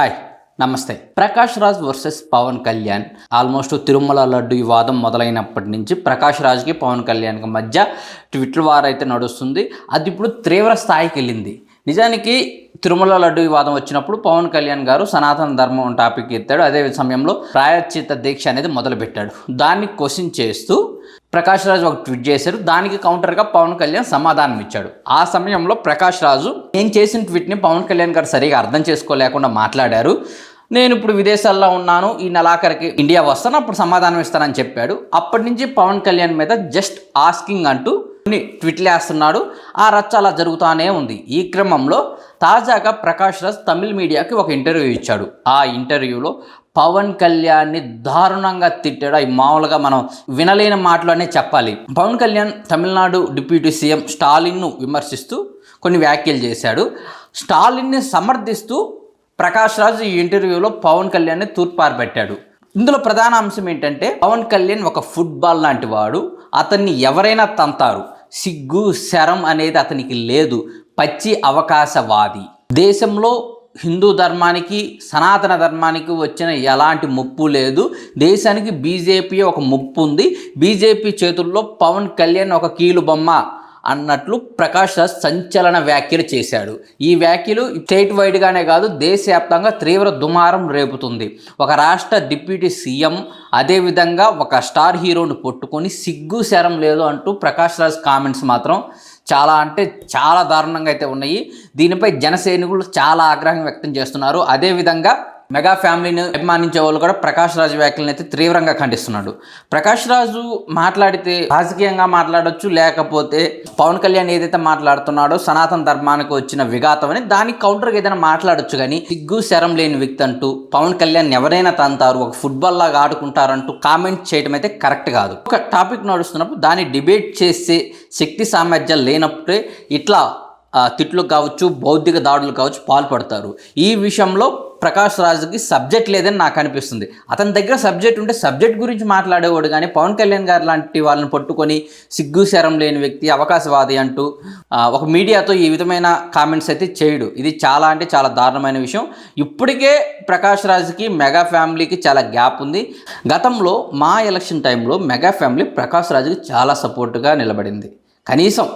Hi నమస్తే. Prakash Raj versus Pawan Kalyan. Almost Tirumala laddu వాదం మొదలైనప్పటి నుంచి ప్రకాష్ రాజ్కి పవన్ కళ్యాణ్కి మధ్య ట్విట్టర్ వార్ అయితే నడుస్తుంది. అది ఇప్పుడు తీవ్ర స్థాయికి వెళ్ళింది. నిజానికి తిరుమల లడ్డు వివాదం వచ్చినప్పుడు పవన్ కళ్యాణ్ గారు సనాతన ధర్మం టాపిక్ ఎత్తాడు. అదే సమయంలో ప్రాయచిత దీక్ష అనేది మొదలుపెట్టాడు. దాన్ని క్వశ్చన్ చేస్తూ ప్రకాష్ రాజు ఒక ట్వీట్ చేశారు. దానికి కౌంటర్గా పవన్ కళ్యాణ్ సమాధానం ఇచ్చాడు. ఆ సమయంలో ప్రకాష్ రాజు నేను చేసిన ట్వీట్ని పవన్ కళ్యాణ్ గారు సరిగా అర్థం చేసుకోలేకుండా మాట్లాడారు. నేను ఇప్పుడు విదేశాల్లో ఉన్నాను. ఈ నెలాఖరికి ఇండియా వస్తాను. అప్పుడు సమాధానం ఇస్తానని చెప్పాడు. అప్పటి నుంచి పవన్ కళ్యాణ్ మీద జస్ట్ ఆస్కింగ్ అంటూ కొన్ని ట్వీట్లు వేస్తున్నాడు. ఆ రచ్చ అలా జరుగుతూనే ఉంది. ఈ క్రమంలో తాజాగా ప్రకాష్ రాజ్ తమిళ మీడియాకి ఒక ఇంటర్వ్యూ ఇచ్చాడు. ఆ ఇంటర్వ్యూలో పవన్ కళ్యాణ్ని దారుణంగా తిట్టాడు. అవి మామూలుగా మనం వినలేని మాటలోనే చెప్పాలి. పవన్ కళ్యాణ్ తమిళనాడు డిప్యూటీ సీఎం స్టాలిన్ను విమర్శిస్తూ కొన్ని వ్యాఖ్యలు చేశాడు. స్టాలిన్ని సమర్థిస్తూ ప్రకాష్ రాజు ఈ ఇంటర్వ్యూలో పవన్ కళ్యాణ్ని తూర్పారబెట్టాడు. ఇందులో ప్రధాన అంశం ఏంటంటే పవన్ కళ్యాణ్ ఒక ఫుట్బాల్ లాంటి వాడు. అతన్ని ఎవరైనా తంతారు. సిగ్గు శరం అనేది అతనికి లేదు. పచ్చి అవకాశవాది. దేశంలో హిందూ ధర్మానికి సనాతన ధర్మానికి వచ్చిన ఎలాంటి ముప్పు లేదు. దేశానికి బీజేపీ ఒక ముప్పు ఉంది. బీజేపీ చేతుల్లో పవన్ కళ్యాణ్ ఒక కీలు బొమ్మ అన్నట్లు ప్రకాష్ రాజ్ సంచలన వ్యాఖ్యలు చేశాడు. ఈ వ్యాఖ్యలు స్టేట్ వైడ్గానే కాదు దేశవ్యాప్తంగా తీవ్ర దుమారం రేపుతుంది. ఒక రాష్ట్ర డిప్యూటీ సీఎం అదేవిధంగా ఒక స్టార్ హీరోని పట్టుకొని సిగ్గు శరం లేదు అంటూ ప్రకాష్ రాజ్ కామెంట్స్ మాత్రం చాలా అంటే చాలా దారుణంగా అయితే ఉన్నాయి. దీనిపై జనసైనికులు చాలా ఆగ్రహం వ్యక్తం చేస్తున్నారు. అదేవిధంగా మెగా ఫ్యామిలీని అభిమానించే వాళ్ళు కూడా ప్రకాష్ రాజు వ్యాఖ్యలను అయితే తీవ్రంగా ఖండిస్తున్నాడు. ప్రకాష్ రాజు మాట్లాడితే రాజకీయంగా మాట్లాడొచ్చు లేకపోతే పవన్ కళ్యాణ్ ఏదైతే మాట్లాడుతున్నాడో సనాతన ధర్మానికి వచ్చిన విఘాతం అని దానికి కౌంటర్గా ఏదైనా మాట్లాడొచ్చు కానీ సిగ్గు శరం లేని వ్యక్తి అంటూ పవన్ కళ్యాణ్ ఎవరైనా తంతారు ఒక ఫుట్బాల్ లాగా ఆడుకుంటారంటూ కామెంట్ చేయడం అయితే కరెక్ట్ కాదు. ఒక టాపిక్ నడుస్తున్నప్పుడు దాన్ని డిబేట్ చేసే శక్తి సామర్థ్యాలు లేనప్పుడే ఇట్లా తిట్లు కావచ్చు బౌద్ధిక దాడులు కావచ్చు పాల్పడతారు. ఈ విషయంలో ప్రకాష్ రాజుకి సబ్జెక్ట్ లేదని నాకు అనిపిస్తుంది. అతని దగ్గర సబ్జెక్ట్ ఉంటే సబ్జెక్ట్ గురించి మాట్లాడేవాడు కానీ పవన్ కళ్యాణ్ గారు లాంటి వాళ్ళని పట్టుకొని సిగ్గు శరం లేని వ్యక్తి అవకాశవాది అంటూ ఒక మీడియాతో ఈ విధమైన కామెంట్స్ అయితే చేయడు. ఇది చాలా అంటే చాలా దారుణమైన విషయం. ఇప్పటికే ప్రకాష్ రాజుకి మెగా ఫ్యామిలీకి చాలా గ్యాప్ ఉంది. గతంలో మా ఎలక్షన్ టైంలో మెగా ఫ్యామిలీ ప్రకాష్ రాజుకి చాలా సపోర్టుగా నిలబడింది. కనీసం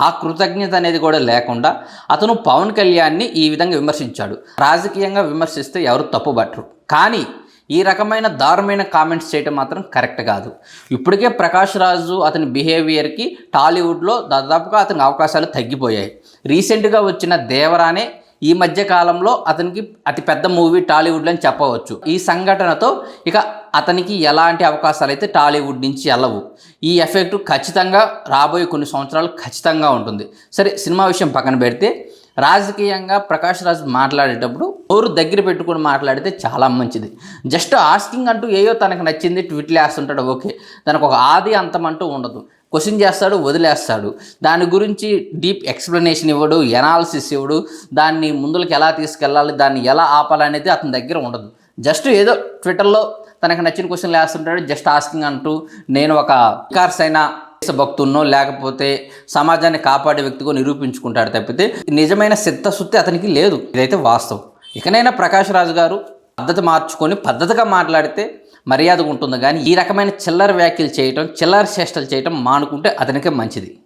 ఆ కృతజ్ఞత అనేది కూడా లేకుండా అతను పవన్ కళ్యాణ్ని ఈ విధంగా విమర్శించాడు. రాజకీయంగా విమర్శిస్తే ఎవరు తప్పుబట్టరు కానీ ఈ రకమైన దారుణమైన కామెంట్స్ చేయడం మాత్రం కరెక్ట్ కాదు. ఇప్పటికే ప్రకాష్ రాజు అతని బిహేవియర్కి టాలీవుడ్లో దాదాపుగా అతని అవకాశాలు తగ్గిపోయాయి. రీసెంట్గా వచ్చిన దేవరానే ఈ మధ్య కాలంలో అతనికి అతి పెద్ద మూవీ టాలీవుడ్ అని చెప్పవచ్చు. ఈ సంఘటనతో ఇక అతనికి ఎలాంటి అవకాశాలు అయితే టాలీవుడ్ నుంచి వెళ్ళవు ఈ ఎఫెక్ట్ ఖచ్చితంగా రాబోయే కొన్ని సంవత్సరాలు ఖచ్చితంగా ఉంటుంది. సరే సినిమా విషయం పక్కన పెడితే రాజకీయంగా ప్రకాష్ రాజ్ మాట్లాడేటప్పుడు ఎవరు దగ్గర పెట్టుకొని మాట్లాడితే చాలా మంచిది. జస్ట్ ఆస్కింగ్ అంటూ ఏయో తనకు నచ్చింది ట్వీట్లు వేస్తుంటాడు ఓకే. తనకు ఒక ఆది అంతం అంటూ ఉండదు. క్వశ్చన్ చేస్తాడు వదిలేస్తాడు. దాని గురించి డీప్ ఎక్స్ప్లెనేషన్ ఇవ్వడు ఎనాలిసిస్ ఇవ్వడు. దాన్ని ముందులకు ఎలా తీసుకెళ్ళాలి దాన్ని ఎలా ఆపాలనేది అతని దగ్గర ఉండదు. జస్ట్ ఏదో ట్విట్టర్లో తనకు నచ్చిన క్వశ్చన్లు వేస్తుంటాడు జస్ట్ ఆస్కింగ్ అంటూ నేను ఒక కార్స్ అయినా భక్తున్నో లేకపోతే సమాజాన్ని కాపాడే వ్యక్తిగా నిరూపించుకుంటాడు తప్పితే నిజమైన సిద్ధశుద్ధి అతనికి లేదు. ఇదైతే వాస్తవం. ఇకనైనా ప్రకాష్ రాజు గారు పద్ధతి మార్చుకొని పద్ధతిగా మాట్లాడితే మర్యాదగా ఉంటుంది కానీ ఈ రకమైన చిల్లర వ్యాఖ్యలు చేయటం చిల్లర చేష్టలు చేయటం మానుకుంటే అతనికే మంచిది.